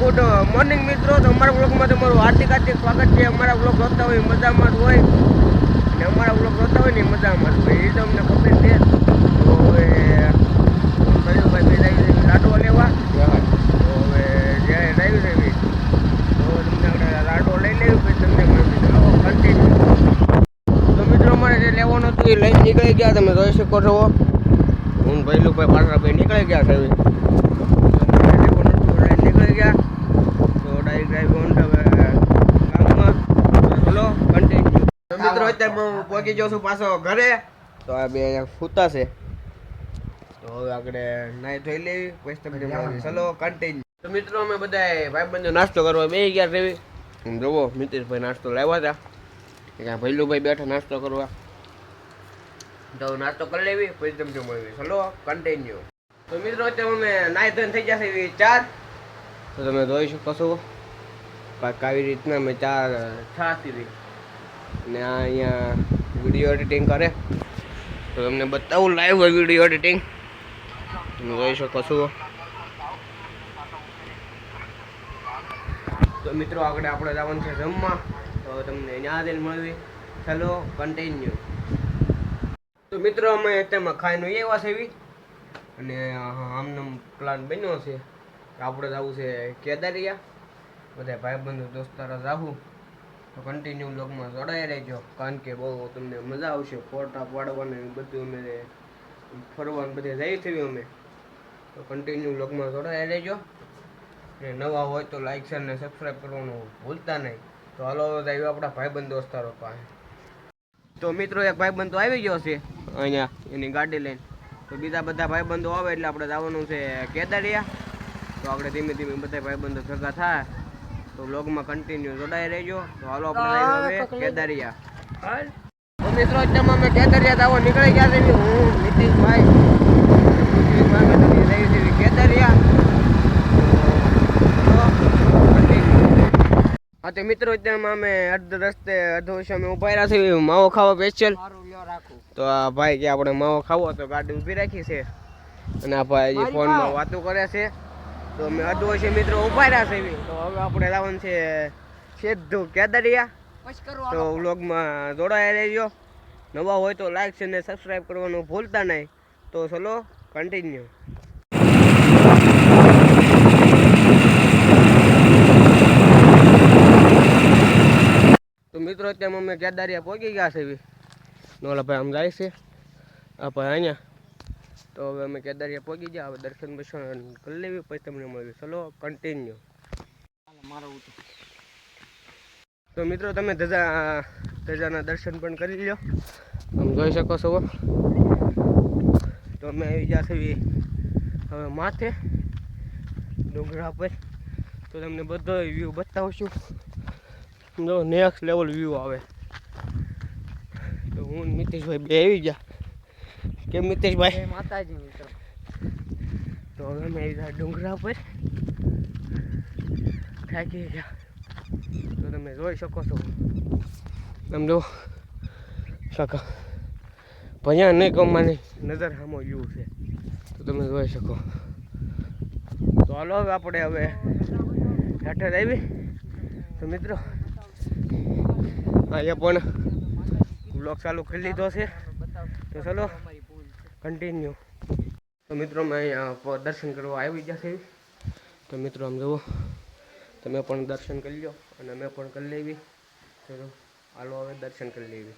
Good morning મિત્રો. તો અમારા બ્લોગમાં તમારું હાર્દિક હાર્દિક સ્વાગત છે. અમારા બ્લોગ રોતા હોય મજામાં જ હોય. અને અમારા બ્લોગ રોતા હોય ને મજામાં જ હોય. એ તો અમને ખબર છે. તો હવે ભાઈ બે જાય લાડવો લેવા. તો હવે જ્યારે લાવી દેવી તો તમને આપણે લાડવો લઈ લેવી પછી તમને કન્ટિન્યુ તો મિત્રો અમારે જે લેવાનું હતું એ લઈને નીકળી ગયા. તમે જોઈ શકો છો. હું ભૈલું ભાઈ પાછળ ભાઈ નીકળી ગયા છે હવે. અમારે લેવાનું હતું ગયા. તો ડાયરેક્ટ ડ્રાઈવ ઓન તો ચલો કન્ટિન્યુ મિત્રો અત્યારે હું પહોંચી જાઉં છું પાછો ઘરે. તો આ બે સૂતા છે. તો હવે આપણે નાઈ ધોઈ લેવી. પછી તમે ચલો કન્ટિન્યુ તો મિત્રો અમે બધા ભાઈબંધો નાસ્તો કરવા. બે ગયા રેવી. જોવો મિતેશભાઈ નાસ્તો લાવ્યા હતા. ત્યાં ભૈલુભાઈ બેઠા નાસ્તો કરવા. તો નાસ્તો કરી લેવી પછી તમને મળવી ચલો કન્ટિન્યુ તો મિત્રો અત્યારે અમે નાઈ ધોઈને થઈ જશે એવી ચાર. તો તમે જોઈ શકો છો. આવી રીતના મેં ચાર છાસ હતી અને આ અહીંયા વીડિયો એડિટિંગ કરે. તો તમને બતાવું લાઈવ વીડિયો એડિટિંગ તમે જોઈ શકો છો. તો મિત્રો આગળ આપણે જવાનું છે જમવા. તો તમને ત્યાં મળવી. ચાલો કન્ટિન્યુ તો મિત્રો અમે તેમાં ખાઈને એવા છે એવી અને આમનો પ્લાન બન્યો છે. આપણે જવું છે કેદારિયા. બધા ભાઈબંધો, દોસ્તારો જાવું તો કન્ટિન્યુ બ્લોગમાં જોડાઈ રહેજો. કારણ કે બહુ તમને મજા આવશે ફોટા પાડવાને બધું અમે ફરવાનું બધે જઈ થયું અમે. તો કન્ટિન્યુ બ્લોગમાં જોડાઈ રહેજો. અને નવા હોય તો લાઇક શેર ને સબસ્ક્રાઈબ કરવાનું ભૂલતા નહીં. તો હાલો આવ્યો આપણા ભાઈબંધ, દોસ્તારો પાસે. તો મિત્રો, એક ભાઈબંધ તો આવી ગયો છે અહીંયા, એની ગાડી લઈને. તો બીજા બધા ભાઈબંધો આવે એટલે આપણે જવાનું છે કેદારિયા. તો આપણે ધીમે ધીમે બધા ભાઈબંધો ભેગા થાય. તો બ્લોગમાં કન્ટિન્યુ જોડાઈ રહેજો. તો હાલો આપણે હવે કેદારિયા. તો મિત્રો એકદમ અમે કેદારિયા જવા નીકળી ગયા છે હું નીતિશભાઈ હા તો મિત્રો અત્યારમાં અમે અડધ રસ્તે અર્ધ વર્ષે અમે ઊભા રહ્યા છીએ. માવો ખાવા સ્પેશિયલ તો આ ભાઈ કે આપણે માવો ખાવો તો ગાડી ઊભી રાખી છે. અને આ ભાઈ ફોનમાં વાતો કરે છે. તો અમે અડધો વર્ષે મિત્રો ઊભા રહ્યા છે તો હવે આપણે લાવવાનું છે સીધું કેદરિયા. તો વ્લોગમાં જોડાયા રહેજો. નવા હોય તો લાઈક છે ને સબસ્ક્રાઈબ કરવાનું ભૂલતા નહીં. તો ચલો કન્ટિન્યુ તો મિત્રો અત્યારે અમે કેદારિયા પહોંચી ગયા છે ભાઈ આમ જાય છે. આ ભાઈ અહીંયા. તો હવે અમે કેદારિયા પહોંચી ગયા હવે દર્શન બર્શન કરી લેવી પછી તમને મળ્યું ચલો કન્ટિન્યુ તો મિત્રો તમે ધજા ધજાના દર્શન પણ કરી લ્યો. તમે જોઈ શકો છો. તો અમે આવી ગયા છે હવે માથે ડુંગરા પર. તો તમને બધો વ્યૂ બતાવશું. જો નેક્સ્ટ લેવલ વ્યૂ આવે. તો હું મિતેશભાઈ બે આવી ગયા. કેમ મિતેશભાઈ? માતાજી મિત્રો. તો હવે અમે આવી ડુંગરા પર થાકી ગયા. તો તમે જોઈ શકો છો. આમ જો કાકા ભયા નહીં કમવાની નજર સામો યુ છે. તો તમે જોઈ શકો. તો હાલો હવે આપણે હવે હેઠળ આવી તો મિત્રો અહીંયા પણ બ્લોગ ચાલુ કરી લીધો છે. તો ચલો કન્ટિન્યુ તો મિત્રો મેં અહીંયા દર્શન કરવા આવી ગયા છે તો મિત્રો, આમ જુઓ, તમે પણ દર્શન કરી લો અને અમે પણ કરી લેવી. ચલો, હાલો હવે દર્શન કરી લેવી.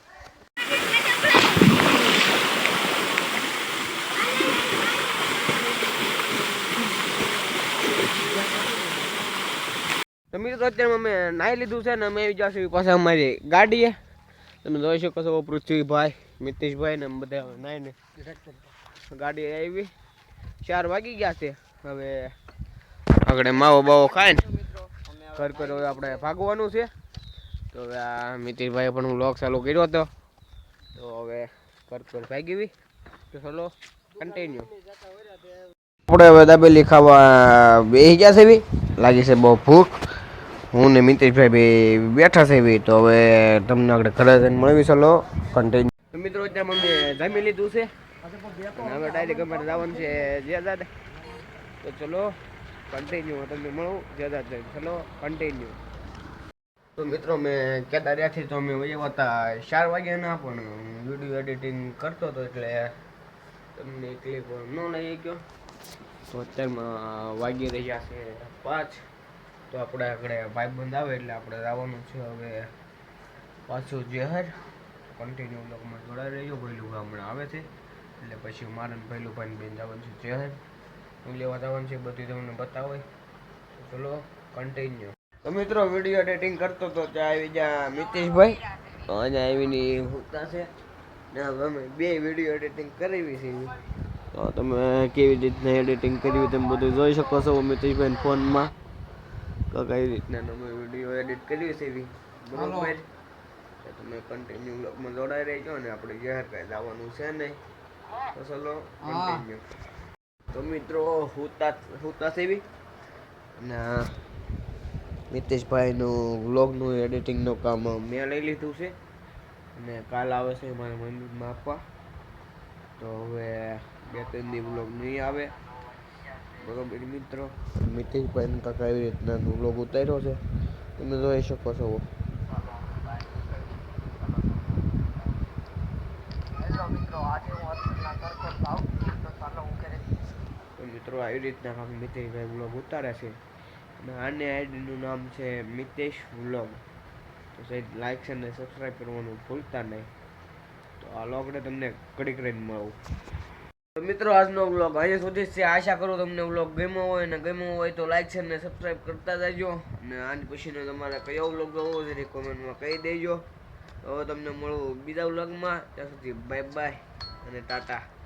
તો મિત્રો, અત્યારે અમે નાહી લીધું છે ને અમે આવી પાછા અમારી ગાડીએ. તમે જોઈ શકો છો, પૃથ્વીભાઈ. મિતેશભાઈ ને બધા બધા ને ગાડી આવી. ચાર વાગી ગયા છે. હવે આગળ માવો બાવો ખાય ને. ઘર પર હવે આપણે ભાગવાનું છે. તો હવે આ મિતેશભાઈ પણ હું લોક ચાલુ કર્યો હતો. તો હવે ઘર પર ભાગી તો ચલો કન્ટિન્યુ આપણે હવે દાબેલી ખાવા બેસી ગયા છે બી. લાગી છે બહુ ભૂખ. હું ને મિતેશભાઈ બી બેઠા છે બી. તો હવે તમને આગળ ઘરે જઈને મળવી ચલો કન્ટિન્યુ મિત્રો, ત્યાં મમ્મી જમી લીધું છે. હવે ડાયરેક્ટ અમારે જવાનું છે જેદાદ તો ચલો કન્ટિન્યુ તમને મળું જેદાદ ચલો કન્ટિન્યુ તો મિત્રો, મેં કહેતા ત્યાંથી તો અમે વયા હતા ચાર વાગ્યાના પણ વીડિયો એડિટિંગ કરતો હતો એટલે તમને ક્લિપ ન લઈ ગયો તો અત્યારમાં વાગી રહ્યા છે પાંચ. તો આપણે આગળ ભાઈબંધ આવે એટલે આપણે આવવાનું છે હવે પાછું જહેર. કન્ટિન્યુ બ્લોગમાં જોડાઈ રહ્યો ભૈલું હમણાં આવે છે. એટલે પછી મારે ભૈલું ભાઈ બેન જવાનું છે જહેર હું લેવા જવાનું છે બધું તમને બતાવે. ચલો કન્ટિન્યુ તો મિત્રો વીડિયો એડિટિંગ કરતો તો ત્યાં આવી ગયા મિતેશભાઈ. અહીંયા આવીને ભૂખતા છે. ને હવે અમે બે વીડિયો એડિટિંગ કરાવી છે. તો તમે કેવી રીતના એડિટિંગ કર્યું તમે બધું જોઈ શકો છો મિતેશભાઈ ફોનમાં. કઈ રીતના તમે વીડિયો એડિટ કર્યું છે એવી? બરોબર? તો તમે કન્ટિન્યુ બ્લોગમાં જોડાઈ રહેજો અને આપણે જાહેર કાંઈ લાવવાનું છે નહીં. તો ચલો કન્ટિન્યુ તો મિત્રો હુતા હુતા સેવી અને મિતેશભાઈનું વ્લોગનું એડિટિંગનું કામ મેં લઈ લીધું છે. અને કાલ આવે છે મારા મમ્મીમાં આપવા તો હવે બે ત્રણ દી વ્લોગ નહીં આવે. બરોબર મિત્રો? મિતેશભાઈનું કાંઈક આવી રીતના વ્લોગ ઉતાર્યો છે. તમે જોઈ શકો છો તો મિત્રો, આવી રીતના કાંક મિતેશભાઈ વ્લોગ ઉતારે છે. અને આની આઈડીનું નામ છે મિતેશ વ્લોગ તો સાહેબ લાઇક અને સબસ્ક્રાઈબ કરવાનું ભૂલતા નહીં. તો આ વ્લોગને તમને કડીક રહીને મળવું તો મિત્રો, આજનો વ્લોગ અહીંયા સુધી છે. આશા કરું તમને વ્લોગ ગમ્યો હોય અને ગમ્યો હોય તો લાઇક અને સબસ્ક્રાઈબ કરતા જજો. અને આજ પછીનો તમારે કયો વ્લોગ જોવો છે કોમેન્ટમાં કહી દેજો. હવે તમને મળું બીજા વ્લોગમાં ત્યાં સુધી બાય બાય અને ટાટા.